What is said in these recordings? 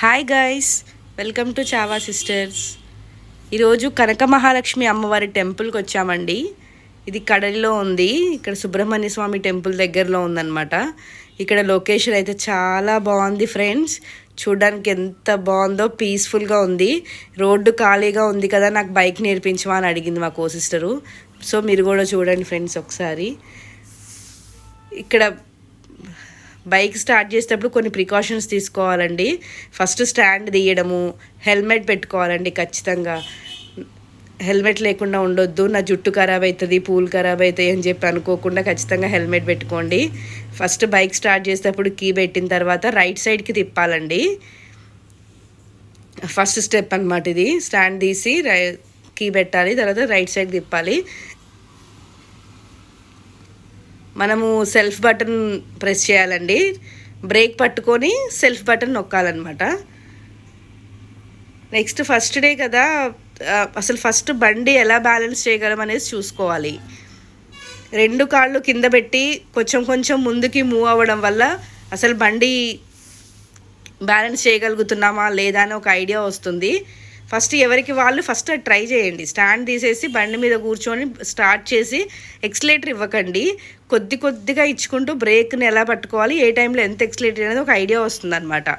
Hi guys welcome to Chava sisters ఈరోజు కనక మహాలక్ష్మి అమ్మవారి టెంపుల్కి వచ్చామండి. ఇది కడలిలో ఉంది. ఇక్కడ సుబ్రహ్మణ్య స్వామి టెంపుల్ దగ్గరలో ఉందన్నమాట. ఇక్కడ లొకేషన్ అయితే చాలా బాగుంది ఫ్రెండ్స్. చూడడానికి ఎంత బాగుందో పీస్ఫుల్గా ఉంది. రోడ్డు ఖాళీగా ఉంది కదా నాకు బైక్ నేర్పించమా అని అడిగింది మా కో సిస్టరు. సో మీరు కూడా చూడండి ఫ్రెండ్స్ ఒకసారి. ఇక్కడ బైక్ స్టార్ట్ చేసేటప్పుడు కొన్ని ప్రికాషన్స్ తీసుకోవాలండి. ఫస్ట్ స్టాండ్ తీయడము హెల్మెట్ పెట్టుకోవాలండి ఖచ్చితంగా. హెల్మెట్ లేకుండా ఉండొద్దు నా జుట్టు ఖరాబ్ అవుతుంది పూలు ఖరాబ్ అవుతాయి అని చెప్పి అనుకోకుండా ఖచ్చితంగా హెల్మెట్ పెట్టుకోండి. ఫస్ట్ బైక్ స్టార్ట్ చేసేటప్పుడు కీ పెట్టిన తర్వాత రైట్ సైడ్కి తిప్పాలండి. ఫస్ట్ స్టెప్ అనమాట ఇది. స్టాండ్ తీసి రై కీ పెట్టాలి తర్వాత రైట్ సైడ్ తిప్పాలి. మనము సెల్ఫ్ బటన్ ప్రెస్ చేయాలండి. బ్రేక్ పట్టుకొని సెల్ఫ్ బటన్ నొక్కాలన్నమాట. నెక్స్ట్ ఫస్ట్ డే కదా అసలు ఫస్ట్ బండి ఎలా బ్యాలెన్స్ చేయగలం అనేది చూసుకోవాలి. రెండు కాళ్ళు కింద పెట్టి కొంచెం కొంచెం ముందుకి మూవ్ అవ్వడం వల్ల అసలు బండి బ్యాలెన్స్ చేయగలుగుతున్నామా లేదా అని ఒక ఐడియా వస్తుంది. ఫస్ట్ ఎవరికి వాళ్ళు ఫస్ట్ ట్రై చేయండి. స్టాండ్ తీసేసి బండి మీద కూర్చొని స్టార్ట్ చేసి ఎక్స్లేటర్ ఇవ్వకండి. కొద్ది కొద్దిగా ఇచ్చుకుంటూ బ్రేక్ని ఎలా పట్టుకోవాలి ఏ టైంలో ఎంత ఎక్స్లేటర్ అనేది ఒక ఐడియా వస్తుంది అనమాట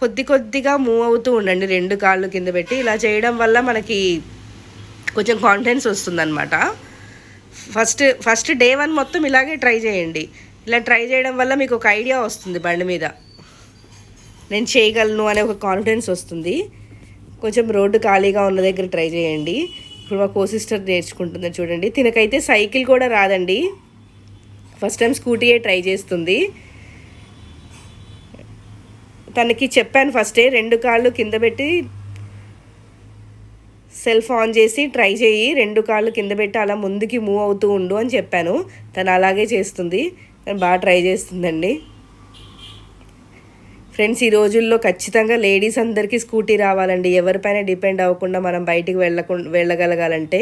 కొద్ది కొద్దిగా మూవ్ అవుతూ ఉండండి. రెండు కాళ్ళు కింద పెట్టి ఇలా చేయడం వల్ల మనకి కొంచెం కాన్ఫిడెన్స్ వస్తుందన్నమాట. ఫస్ట్ ఫస్ట్ డే వన్ మొత్తం ఇలాగే ట్రై చేయండి. ఇలా ట్రై చేయడం వల్ల మీకు ఒక ఐడియా వస్తుంది బండి మీద. నేను చేయగలను అనే ఒక కాన్ఫిడెన్స్ వస్తుంది. కొంచెం రోడ్డు ఖాళీగా ఉన్న దగ్గర ట్రై చేయండి. ఇప్పుడు మా కో సిస్టర్ నేర్చుకుంటుంది చూడండి. తినకైతే సైకిల్ కూడా రాదండి. ఫస్ట్ టైం స్కూటీయే ట్రై చేస్తుంది. తనకి చెప్పాను ఫస్టే రెండు కాళ్ళు కింద పెట్టి సెల్ఫ్ ఆన్ చేసి ట్రై చేయి. రెండు కాళ్ళు కింద పెట్టి అలా ముందుకి మూవ్ అవుతూ ఉండు అని చెప్పాను. తను అలాగే చేస్తుంది. తను బాగా ట్రై చేస్తుందండి. ఫ్రెండ్స్ ఈ రోజుల్లో ఖచ్చితంగా లేడీస్ అందరికీ స్కూటీ రావాలండి. ఎవరిపైన డిపెండ్ అవ్వకుండా మనం బయటికి వెళ్ళకుండా వెళ్ళగలగాలంటే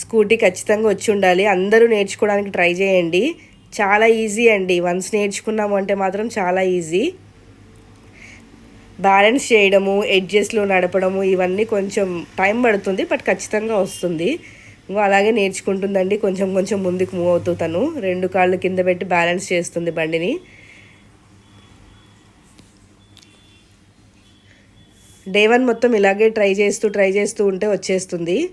స్కూటీ ఖచ్చితంగా వచ్చి ఉండాలి. అందరూ నేర్చుకోవడానికి ట్రై చేయండి. చాలా ఈజీ అండి. వన్స్ నేర్చుకున్నాము అంటే మాత్రం చాలా ఈజీ. బ్యాలెన్స్ చేయడము ఎడ్జెస్లో నడపడము ఇవన్నీ కొంచెం టైం పడుతుంది బట్ ఖచ్చితంగా వస్తుంది. ఇంకో అలాగే నేర్చుకుంటుందండి. కొంచెం కొంచెం ముందుకు మూవ్ అవుతూ తను. రెండు కాళ్ళు కింద పెట్టి బ్యాలెన్స్ చేస్తుంది బండిని. డే వన్ మొత్తం ఇలాగే ట్రై చేస్తూ ట్రై చేస్తూ ఉంటే వచ్చేస్తుంది.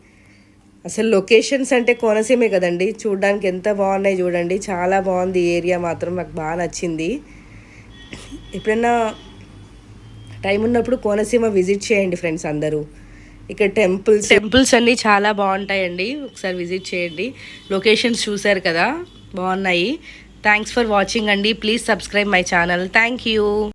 అసలు లొకేషన్స్ అంటే కోనసీమే కదండి. చూడడానికి ఎంత బాగున్నాయి చూడండి. చాలా బాగుంది ఏరియా మాత్రం. నాకు బాగా నచ్చింది. ఎప్పుడైనా టైం ఉన్నప్పుడు కోనసీమ విజిట్ చేయండి ఫ్రెండ్స్ అందరూ. ఇక్కడ టెంపుల్స్ టెంపుల్స్ అన్నీ చాలా బాగుంటాయండి. ఒకసారి విజిట్ చేయండి. లొకేషన్స్ చూశారు కదా. బాగున్నాయి. థ్యాంక్స్ ఫర్ వాచింగ్ అండి. Please subscribe my channel thank you